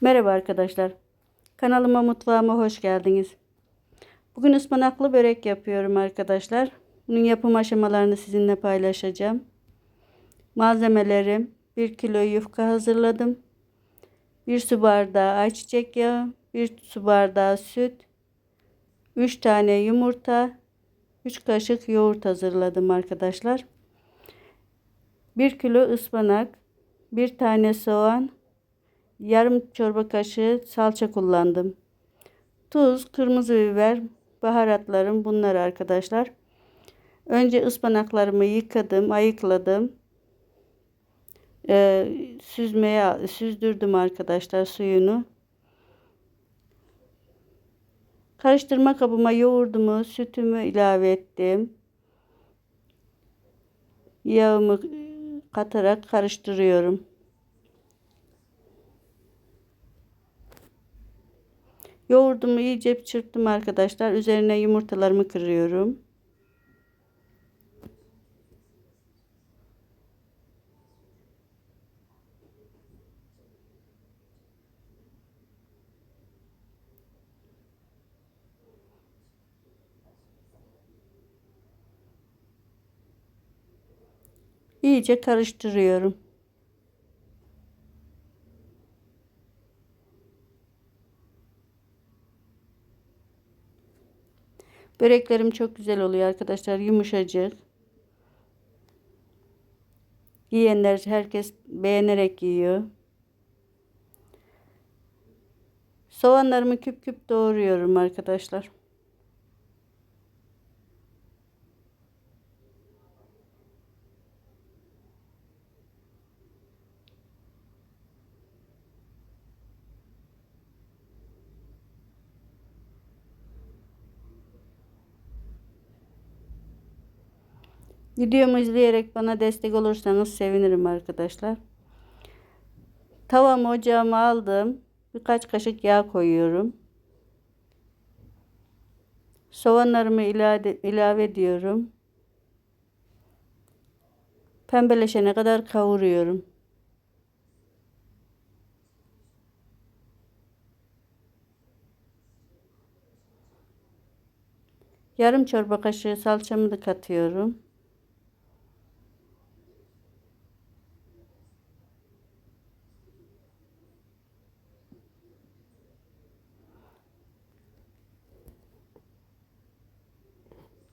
Merhaba arkadaşlar. Kanalıma mutfağıma hoş geldiniz. Bugün ıspanaklı börek yapıyorum arkadaşlar. Bunun yapım aşamalarını sizinle paylaşacağım. Malzemelerim 1 kilo yufka hazırladım. 1 su bardağı ayçiçek yağı, 1 su bardağı süt, 3 tane yumurta, 3 kaşık yoğurt hazırladım arkadaşlar. 1 kilo ıspanak, 1 tane soğan, yarım çorba kaşığı salça kullandım. Tuz, kırmızı biber, baharatlarım bunlar arkadaşlar. Önce ıspanaklarımı yıkadım, ayıkladım. Ee, süzmeye süzdürdüm arkadaşlar suyunu. Karıştırma kabıma yoğurdumu, sütümü ilave ettim. Yağımı katarak karıştırıyorum. Yoğurdumu iyice çırptım arkadaşlar. Üzerine yumurtalarımı kırıyorum. İyice karıştırıyorum. Böreklerim çok güzel oluyor arkadaşlar. Yumuşacık. Yiyenler herkes beğenerek yiyor. Soğanlarımı küp küp doğruyorum arkadaşlar. Videomu izleyerek bana destek olursanız sevinirim arkadaşlar. Tavamı ocağıma aldım. Birkaç kaşık yağ koyuyorum. Soğanlarımı ilave, ilave ediyorum. Pembeleşene kadar kavuruyorum. Yarım çorba kaşığı salçamı da katıyorum.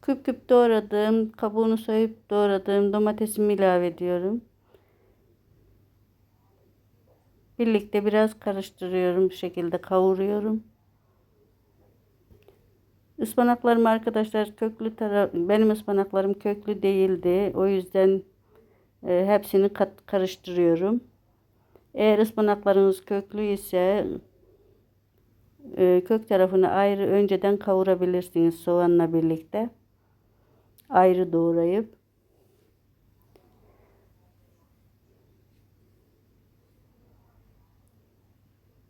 Küp küp doğradığım, kabuğunu soyup doğradığım domatesimi ilave ediyorum. Birlikte biraz karıştırıyorum. Bu şekilde kavuruyorum. Ispanaklarım arkadaşlar köklü taraf benim ıspanaklarım köklü değildi. O yüzden e, hepsini kat, karıştırıyorum. Eğer ıspanaklarınız köklü ise e, kök tarafını ayrı önceden kavurabilirsiniz soğanla birlikte ayrı doğrayıp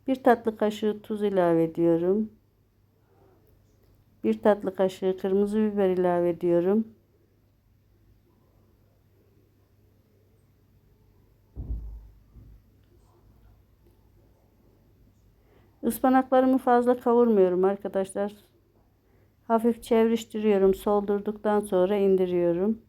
bir tatlı kaşığı tuz ilave ediyorum. Bir tatlı kaşığı kırmızı biber ilave ediyorum. Ispanaklarımı fazla kavurmuyorum arkadaşlar. Hafif çevriştiriyorum. Soldurduktan sonra indiriyorum.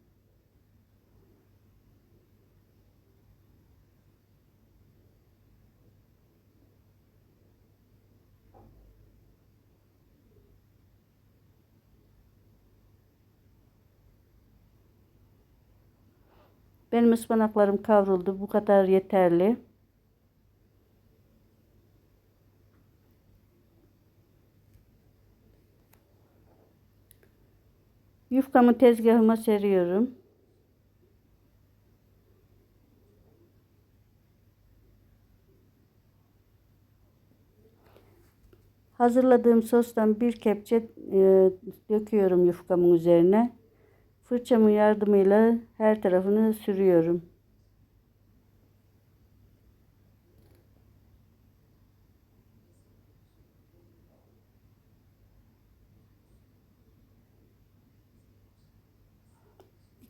Benim ıspanaklarım kavruldu. Bu kadar yeterli. Yufkamı tezgahıma seriyorum. Hazırladığım sostan bir kepçe e, döküyorum yufkamın üzerine. Fırçamın yardımıyla her tarafını sürüyorum.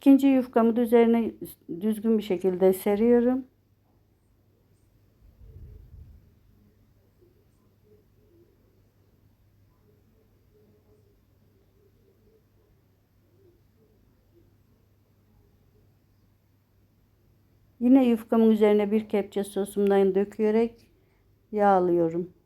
İkinci yufkamı da üzerine düzgün bir şekilde seriyorum. Yine yufkamın üzerine bir kepçe sosumdan dökülerek yağlıyorum.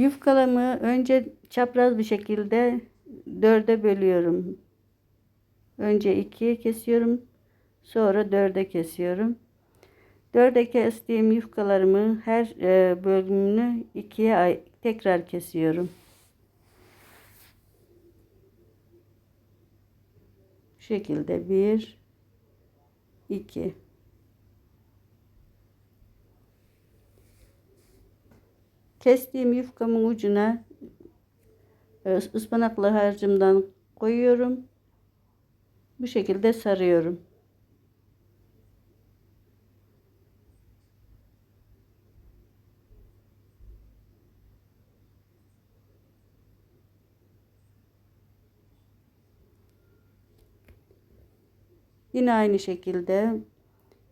Yufkalarımı önce çapraz bir şekilde dörde bölüyorum. Önce ikiye kesiyorum. Sonra dörde kesiyorum. Dörde kestiğim yufkalarımı her e, bölümünü ikiye tekrar kesiyorum. Bu şekilde bir, iki. Kestiğim yufkamın ucuna e, ıspanaklı harcımdan koyuyorum. Bu şekilde sarıyorum. Yine aynı şekilde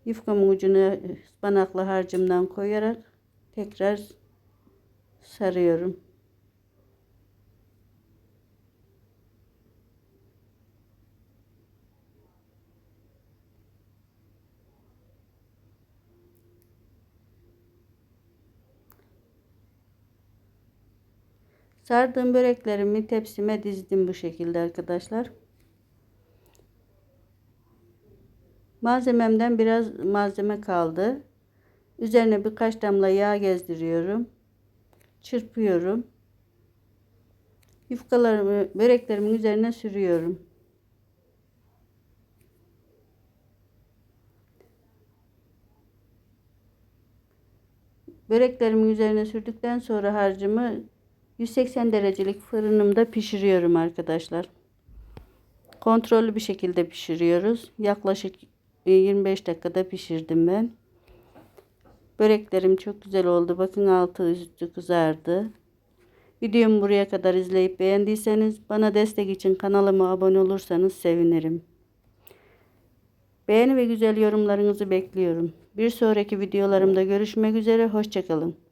yufkamın ucunu ıspanaklı harcımdan koyarak tekrar sarıyorum. Sardığım böreklerimi tepsime dizdim bu şekilde arkadaşlar. Malzememden biraz malzeme kaldı. Üzerine birkaç damla yağ gezdiriyorum. Çırpıyorum. Yufkalarımı böreklerimin üzerine sürüyorum. Böreklerimin üzerine sürdükten sonra harcımı 180 derecelik fırınımda pişiriyorum arkadaşlar. Kontrollü bir şekilde pişiriyoruz. Yaklaşık 25 dakikada pişirdim ben. Böreklerim çok güzel oldu. Bakın altı üstü kızardı. Videomu buraya kadar izleyip beğendiyseniz bana destek için kanalıma abone olursanız sevinirim. Beğeni ve güzel yorumlarınızı bekliyorum. Bir sonraki videolarımda görüşmek üzere. Hoşçakalın.